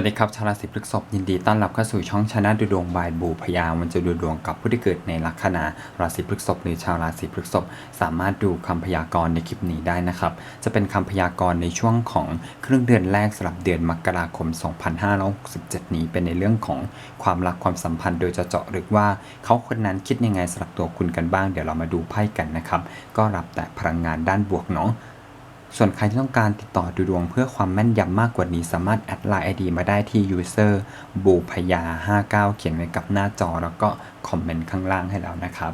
วัสดีครับชาวราศีพฤษภยินดีต้อนรับเข้าสู่ช่องชนะดูดวงบายบูพยาวันจะดูดวงกับผู้ที่เกิดในลัคนาราศีพฤษภหรือชาวราศีพฤษภสามารถดูคำพยากรณ์ในคลิปนี้ได้นะครับ จะเป็นคำพยากรณ์ในช่วงของครึ่งเดือนแรกสำหรับเดือนมกราคม 2567 นี้เป็นในเรื่องของความรักความสัมพันธ์โดยจะเจาะหรือว่าเขาคนนั้นคิดยังไงสำหรับตัวคุณกันบ้าง เดี๋ยวเรามาดูไพ่กันนะครับ ก็รับแต่พลังงานด้านบวกเนาะ ส่วนใครที่ต้องการติดต่อดูดวงเพื่อความแม่นยำมากกว่านี้ สามารถแอดไลน์ ID มาได้ที่ user บูพยา 59 เขียนไว้กับหน้าจอ แล้วก็คอมเมนต์ข้างล่างให้แล้วนะครับ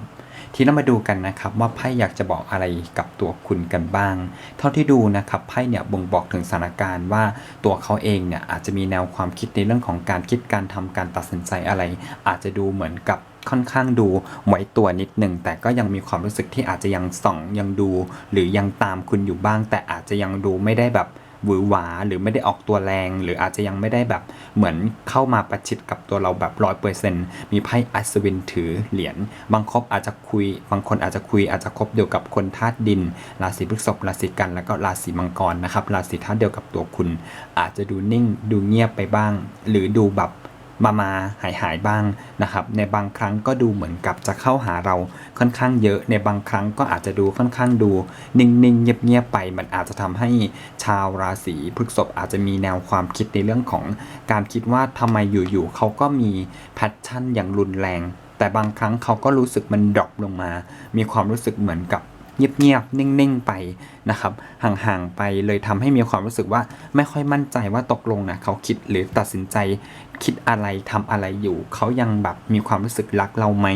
ทีนี้มาดูกันนะครับว่าไพ่อยากจะบอกอะไรกับตัวคุณกันบ้าง เท่าที่ดูนะครับไพ่เนี่ยบ่งบอกถึงสถานการณ์ว่าตัวเขาเองเนี่ยอาจจะมีแนวความคิดในเรื่องของการคิดการทำการตัดสินใจอะไร อาจจะดูเหมือนกับ ค่อนข้างดูไหวตัวนิดหนึ่งแต่ก็ยังมีความรู้สึกที่อาจจะยังส่องยังดู หรือยังตามคุณอยู่บ้าง แต่อาจจะยังดูไม่ได้แบบหวือหวาหรือไม่ได้ออกตัวแรง หรืออาจจะยังไม่ได้แบบเหมือนเข้ามาประชิดกับตัวเราแบบร้อยเปอร์เซ็นต์มีไพ่อัศวินถือเหรียญบางคบอาจจะคุย บางคนอาจจะคุยอาจจะคบเดียวกับคนธาตุดิน ราศีพฤษภราศีกันแล้วก็ราศีมังกรนะครับราศีธาตุเดียวกับตัวคุณ อาจจะดูนิ่งดูเงียบไปบ้าง หรือดูแบบ มามาหายหายบ้างนะครับในบางครั้งก็ดูเหมือนกับจะเข้าหาเราค่อนข้างเยอะ ในบางครั้งก็อาจจะดูค่อนข้างดู นิ่งๆเงียบๆไป มันอาจจะทำให้ชาวราศีพฤษภอาจจะมีแนวความคิดในเรื่องของการคิดว่าทำไมอยู่ๆเขาก็มีแพชชั่นอย่างรุนแรงแต่บางครั้งเขาก็รู้สึกมันดรอปลงมา มีความรู้สึกเหมือนกับ เงียบๆนิ่งๆไปนะครับห่างๆไปเลยทำให้มีความรู้สึกว่าไม่ค่อยมั่นใจว่าตกลงนะเขาคิดหรือตัดสินใจคิดอะไรทำอะไรอยู่ เขายังแบบมีความรู้สึกรักเราไหม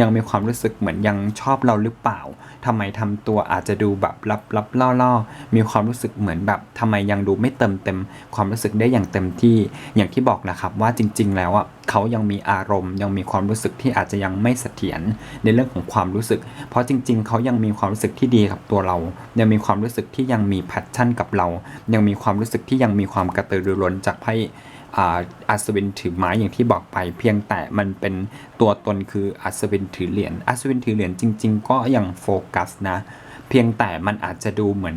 ยังมีความรู้สึกเหมือนยังชอบเราหรือเปล่าทำไมทำตัวอาจจะดูแบบลับๆล่อๆมีความรู้สึกเหมือนแบบทำไมยังดูไม่เติมเต็ม ความรู้สึกได้อย่างเต็มที่อย่างที่บอกแหละครับว่าจริง ๆ แล้วอะ เขายังมีอารมณ์ ยังมีความรู้สึกที่อาจจะยังไม่เสถียรในเรื่องของความรู้สึก เพราะจริง ๆ เขายังมีความรู้สึกที่ดีกับตัวเรา ยังมีความรู้สึกที่ยังมีแพชชั่นกับเรา ยังมีความรู้สึกที่ยังมีความกระตือรือร้นจากไพ่อัศวินถือไม้อย่างที่บอกไปเพียงแต่มันเป็นตัวตนคืออัศวินถือเหรียญอัศวินถือเหรียญจริง ๆ ก็ยังโฟกัสนะ เพียงแต่มันอาจจะดูเหมือน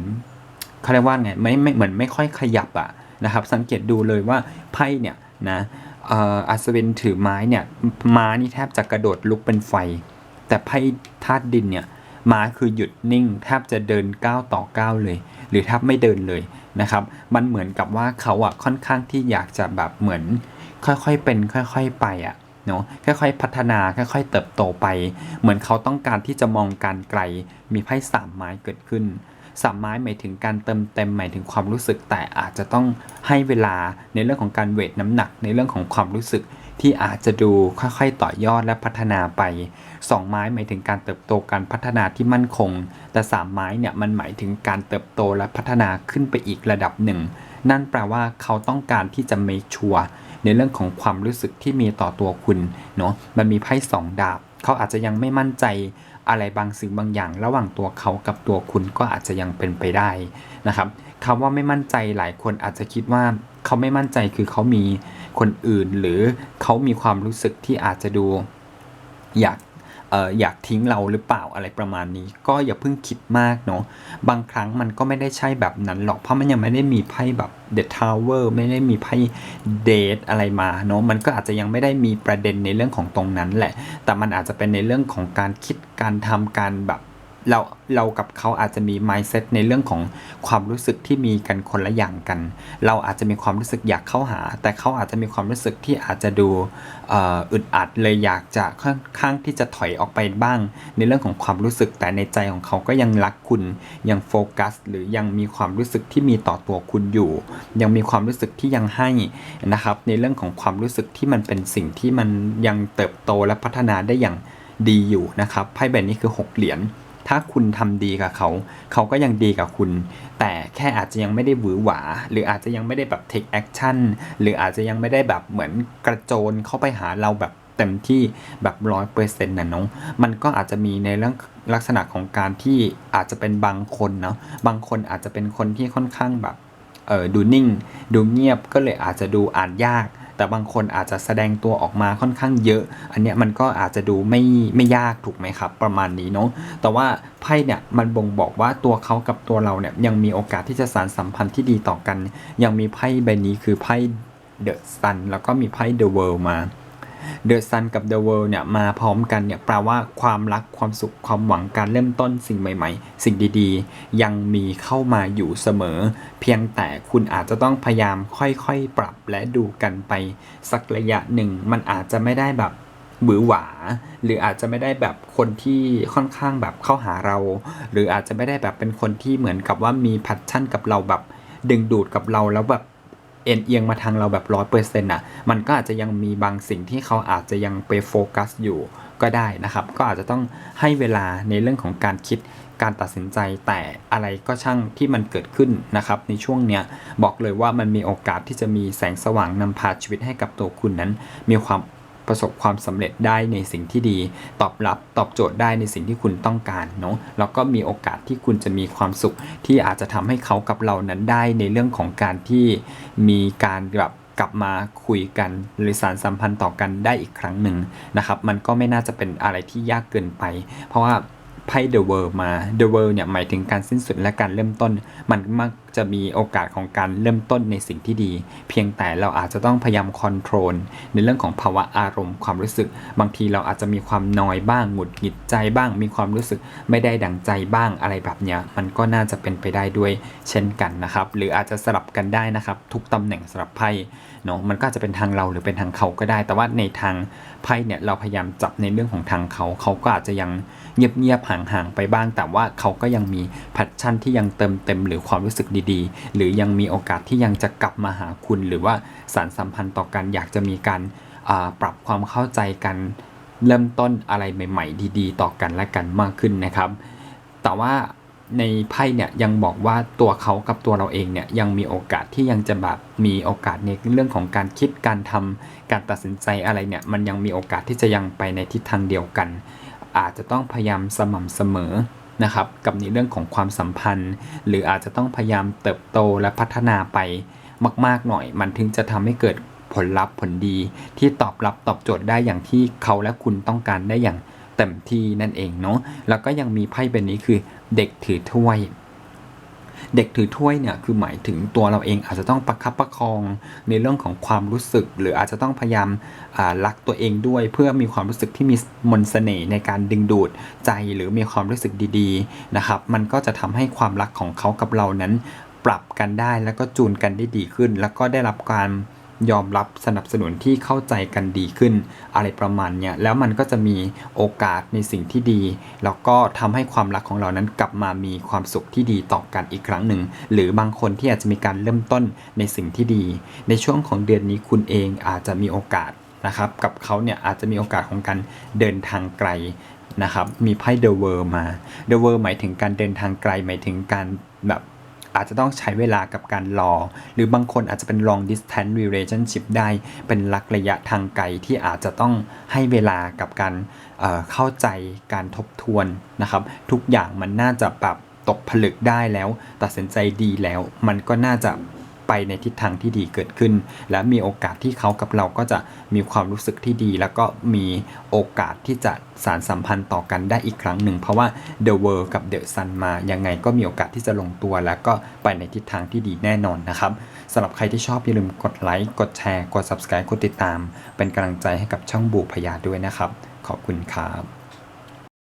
เขาเรียกว่าไงไม่ไม่เหมือนไม่ค่อยขยับอะนะครับ สังเกตดูเลยว่าไพ่เนี่ยนะ อัศวินถือไม้เนี่ยม้านี่แทบจะกระโดดลุกเป็นไฟ แต่ไพ่ธาตุดินเนี่ยม้าคือหยุดนิ่งแทบจะเดินก้าวต่อก้าวเลย หรือแทบไม่เดินเลยนะครับ มันเหมือนกับว่าเขาอะค่อนข้างที่อยากจะแบบเหมือน ค่อยๆเป็น ค่อยๆไปอะเนาะค่อยๆพัฒนาค่อยๆเติบโตไป เหมือนเขาต้องการที่จะมองการไกลมีไพ่สามไม้เกิดขึ้น สามไม้หมายถึงการเติมเต็มหมายถึงความรู้สึก แต่อาจจะต้องให้เวลาในเรื่องของการเวทน้ำหนัก ในเรื่องของความรู้สึกที่อาจจะดูค่อยๆต่อยอดและพัฒนาไปสองไม้หมายถึงการเติบโตการพัฒนาที่มั่นคง แต่สามไม้เนี่ยมันหมายถึงการเติบโตและพัฒนาขึ้นไปอีกระดับหนึ่ง นั่นแปลว่าเขาต้องการที่จะเมคชัวในเรื่องของความรู้สึกที่มีต่อตัวคุณเนาะมันมีไพ่สองดาบ เขาอาจจะยังไม่มั่นใจ อะไรบางสิ่งบางอย่าง ระหว่างตัวเขากับตัวคุณก็อาจจะยังเป็นไปได้นะครับคำว่าไม่มั่นใจหลายคนอาจจะคิดว่าเขาไม่มั่นใจคือเขามีคนอื่น หรือเขามีความรู้สึกที่อาจจะดู อยาก อ่ออยากทิ้งเราหรือเปล่าอะไรประมาณนี้ ก็อย่าเพิ่งคิดมากเนาะบางครั้งมันก็ไม่ได้ใช่แบบนั้นหรอกเพราะมันยังไม่ได้มีไพ่แบบเดอะทาวเวอร์ไม่ได้มีไพ่เดทอะไรมาเนาะมันก็อาจจะยังไม่ได้มีประเด็นในเรื่องของตรงนั้นแหละ แต่มันอาจจะเป็นในเรื่องของการคิดการทำการแบบ เราเรากับเขาอาจจะมี mindset ในเรื่องของความรู้สึกที่มีกันคนละอย่างกัน เราอาจจะมีความรู้สึกอยากเข้าหา แต่เขาอาจจะมีความรู้สึกที่อาจจะดูอ,อึดอัดเลยอยากจะค่อนข้างที่จะถอยออกไปบ้าง ในเรื่องของความรู้สึกแต่ในใจของเขาก็ยังรักคุณยังโฟกัส หรือยังมีความรู้สึกที่มีต่อตัวคุณอยู่ ยังมีความรู้สึกที่ยังให้นะครับในเรื่องของความรู้สึกที่มันเป็นสิ่งที่มันยังเติบโตและพัฒนาได้อย่างดีอยู่นะครับไพ่ใบนี้คือหกเหรียญ ถ้าคุณทำดีกับเขา เขาก็ยังดีกับคุณ แต่แค่อาจจะยังไม่ได้หวือหวา หรืออาจจะยังไม่ได้แบบ take action หรืออาจจะยังไม่ได้แบบเหมือนกระโจนเข้าไปหาเราแบบเต็มที่แบบร้อยเปอร์เซ็นต์นะเนาะมันก็อาจจะมีในเรื่องลักษณะของการที่อาจจะเป็นบางคนเนาะ บางคนอาจจะเป็นคนที่ค่อนข้างแบบ เออดูนิ่ง ดูเงียบ ก็เลยอาจจะดูอ่านยาก แต่บางคนอาจจะแสดงตัวออกมาค่อนข้างเยอะ อันเนี้ยมันก็อาจจะดูไม่ไม่ยากถูกไหมครับ ประมาณนี้เนาะแต่ว่าไพ่เนี่ยมันบ่งบอกว่าตัวเขากับตัวเราเนี่ยยังมีโอกาสที่จะสารสัมพันธ์ที่ดีต่อกัน ยังมีไพ่ใบนี้คือไพ่เดอะซันแล้วก็มีไพ่เดอะเวิลด์มา The Sun กับ The World เนี่ยมาพร้อมกันเนี่ยแปลว่าความรักความสุขความหวังการเริ่มต้นสิ่งใหม่ ๆ สิ่งดีๆ ยังมีเข้ามาอยู่เสมอ เพียงแต่คุณอาจจะต้องพยายามค่อยๆ ปรับและดูกันไป สักระยะหนึ่งมันอาจจะไม่ได้แบบหวือหวา หรืออาจจะไม่ได้แบบคนที่ค่อนข้างแบบเข้าหาเรา หรืออาจจะไม่ได้แบบเป็นคนที่เหมือนกับว่ามีพัชชั่นกับเราแบบดึงดูดกับเราแล้วแบบ เอ็นเอียงมาทางเราแบบร้อยเปอร์เซ็นต์อะมันก็อาจจะยังมีบางสิ่งที่เขาอาจจะยังไปโฟกัสอยู่ก็ได้นะครับ ก็อาจจะต้องให้เวลาในเรื่องของการคิดการตัดสินใจแต่อะไรก็ช่างที่มันเกิดขึ้นนะครับ ในช่วงเนี้ยบอกเลยว่ามันมีโอกาสที่จะมีแสงสว่างนำพาชีวิตให้กับตัวคุณนั้น มีความ ประสบความสำเร็จได้ในสิ่งที่ดี ตอบรับตอบโจทย์ได้ในสิ่งที่คุณต้องการเนาะแล้วก็มีโอกาสที่คุณจะมีความสุข ที่อาจจะทำให้เขากับเรานั้นได้ในเรื่องของการที่มีการแบบกลับมาคุยกันหรือสารสัมพันธ์ต่อกันได้อีกครั้งหนึ่งนะครับ มันก็ไม่น่าจะเป็นอะไรที่ยากเกินไป เพราะว่าไพ่ The World มา The World เนี่ยหมายถึงการสิ้นสุดและการเริ่มต้น มันมัก จะมีโอกาสของการเริ่มต้นในสิ่งที่ดี เพียงแต่เราอาจจะต้องพยายามคอนโทรลในเรื่องของภาวะอารมณ์ความรู้สึก บางทีเราอาจจะมีความนอยบ้างหงุดหงิดใจบ้าง มีความรู้สึกไม่ได้ดังใจบ้างอะไรแบบเนี้ยมันก็น่าจะเป็นไปได้ด้วยเช่นกันนะครับ หรืออาจจะสลับกันได้นะครับ ทุกตำแหน่งสลับไพ่เนาะมันก็จจะเป็นทางเราหรือเป็นทางเขาก็ได้ แต่ว่าในทางไพ่เนี่ยเราพยายามจับในเรื่องของทางเขา เขาก็อาจจะยังเงียบๆห่างๆไปบ้าง แต่ว่าเขาก็ยังมีแพชชั่นที่ยังเติมเต็มหรือความรู้สึกดีๆ หรือยังมีโอกาสที่ยังจะกลับมาหาคุณ หรือว่าสารสัมพันธ์ต่อกันอยากจะมีการปรับความเข้าใจกันเริ่มต้นอะไรใหม่ ๆ ดีๆ ต่อกันและกันมากขึ้นนะครับ แต่ว่าในไพ่เนี่ยยังบอกว่าตัวเขากับตัวเราเองเนี่ยยังมีโอกาสที่ยังจะแบบมีโอกาสในเรื่องของการคิดการทำการตัดสินใจอะไรเนี่ยมันยังมีโอกาสที่จะยังไปในทิศทางเดียวกัน อาจจะต้องพยายามสม่ำเสมอ นะครับกับในเรื่องของความสัมพันธ์ หรืออาจจะต้องพยายามเติบโตและพัฒนาไปมาก ๆ หน่อย มันถึงจะทำให้เกิดผลลัพธ์ผลดี ที่ตอบรับตอบโจทย์ได้อย่างที่เขาและคุณต้องการได้อย่างเต็มที่นั่นเองเนาะแล้วก็ยังมีไพ่ใบนี้คือเด็กถือถ้วย เด็กถือถ้วยเนี่ยคือหมายถึงตัวเราเองอาจจะต้องประคับประคองในเรื่องของความรู้สึก หรืออาจจะต้องพยายามรักตัวเองด้วย เพื่อมีความรู้สึกที่มีมนสเสน่ห์ในการดึงดูดใจหรือมีความรู้สึกดีๆนะครับ มันก็จะทำให้ความรักของเขากับเรานั้น ปรับกันได้แล้วก็จูนกันได้ดีขึ้น แล้วก็ได้รับการ ยอมรับสนับสนุนที่เข้าใจกันดีขึ้น อะไรประมาณเนี้ยแล้วมันก็จะมีโอกาสในสิ่งที่ดี แล้วก็ทำให้ความรักของเรานั้นกลับมามีความสุขที่ดีต่อกันอีกครั้งหนึ่ง หรือบางคนที่อาจจะมีการเริ่มต้นในสิ่งที่ดี ในช่วงของเดือนนี้คุณเองอาจจะมีโอกาสนะครับ กับเขาเนี่ยอาจจะมีโอกาสของการเดินทางไกลนะครับ มีไพ่ The World มา The World หมายถึงการเดินทางไกลหมายถึงการแบบ อาจจะต้องใช้เวลากับการรอ หรือบางคนอาจจะเป็น long distance relationship ได้เป็นรักระยะทางไกลที่อาจจะต้องให้เวลากับการเเข้าใจการทบทวนนะครับ ทุกอย่างมันน่าจะปรับตกผลึกได้แล้ว ตัดสินใจดีแล้ว มันก็น่าจะ ไปในทิศทางที่ดีเกิดขึ้น และมีโอกาสที่เขากับเราก็จะมีความรู้สึกที่ดี แล้วก็มีโอกาสที่จะสารสัมพันธ์ต่อกันได้อีกครั้งหนึ่ง เพราะว่า The World กับ The Sun มายังไงก็มีโอกาสที่จะลงตัว แล้วก็ไปในทิศทางที่ดีแน่นอนนะครับสำหรับใครที่ชอบอย่าลืมกดไลค์กดแชร์ กด Subscribe กดติดตาม เป็นกำลังใจให้กับช่องบูพยาด้วยนะครับ ขอบคุณครับ